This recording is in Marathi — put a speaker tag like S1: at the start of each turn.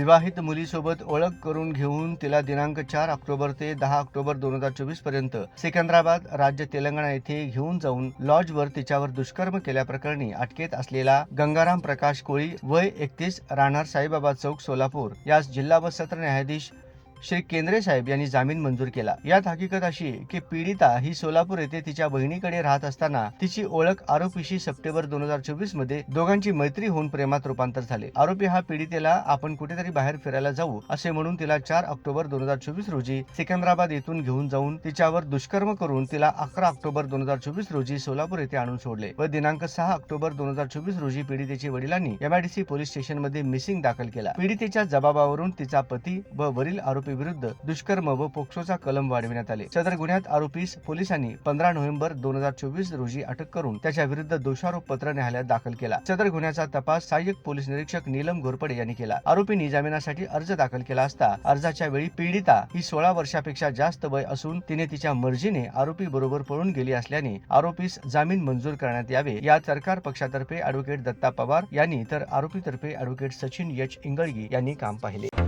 S1: विवाहित मुलीसोबत ओळख करून घेऊन तिला दिनांक चार ऑक्टोबर ते दहा ऑक्टोबर दोन हजार चोवीसपर्यंत सिकंदराबाद राज्य तेलंगणा येथे घेऊन जाऊन लॉजवर तिच्यावर दुष्कर्म केल्याप्रकरणी अटकेत असलेला गंगाराम प्रकाश कोळी वय एकतीस राहणार साईबाबा चौक सोलापूर. यास जिल्हा व सत्र न्यायाधीश श्री केंद्रे साहेब यांनी जामीन मंजूर केला. यात हकीकत अशी की पीडिता ही सोलापूर येथे तिच्या बहिणीकडे राहत असताना तिची ओळख आरोपीशी सप्टेंबर दोन हजार चोवीसमध्ये दोघांची मैत्री होऊन प्रेमात रूपांतर झाले. आरोपी हा पीडितेला आपण कुठेतरी बाहेर फिरायला जाऊ असे म्हणून तिला चार ऑक्टोबर दोन हजार चोवीस रोजी सिकंदराबाद येथून घेऊन जाऊन तिच्यावर दुष्कर्म करून तिला अकरा ऑक्टोबर दोन हजार चोवीस रोजी सोलापूर येथे आणून सोडले व दिनांक सहा ऑक्टोबर दोन हजार चोवीस रोजी पीडितेच्या वडिलांनी एमआयडीसी पोलीस स्टेशनमध्ये मिसिंग दाखल केला. पीडितेच्या जबाबावरून तिचा पती व वरील आरोपी विरुद्ध दुष्कर्म व पोक्सोचा कलम वाढविण्यात आले. सदर गुन्ह्यात आरोपीस पोलिसांनी पंधरा नोव्हेंबर दोन हजार चोवीस रोजी अटक करून त्याच्या विरुद्ध दोषारोप पत्र न्यायालयात दाखल केला. सदर गुन्ह्याचा तपास सहाय्यक पोलीस निरीक्षक नीलम घोरपडे यांनी केला. आरोपींनी जामिनासाठी अर्ज दाखल केला असता अर्जाच्या वेळी पीडिता ही सोळा वर्षापेक्षा जास्त वय असून तिने तिच्या मर्जीने आरोपी बरोबर पळून गेली असल्याने आरोपीस जामीन मंजूर करण्यात यावे या सरकार पक्षातर्फे अॅडव्होकेट दत्ता पवार यांनी तर आरोपीतर्फे अॅडव्होकेट सचिन एच इंगळगी यांनी काम पाहिले.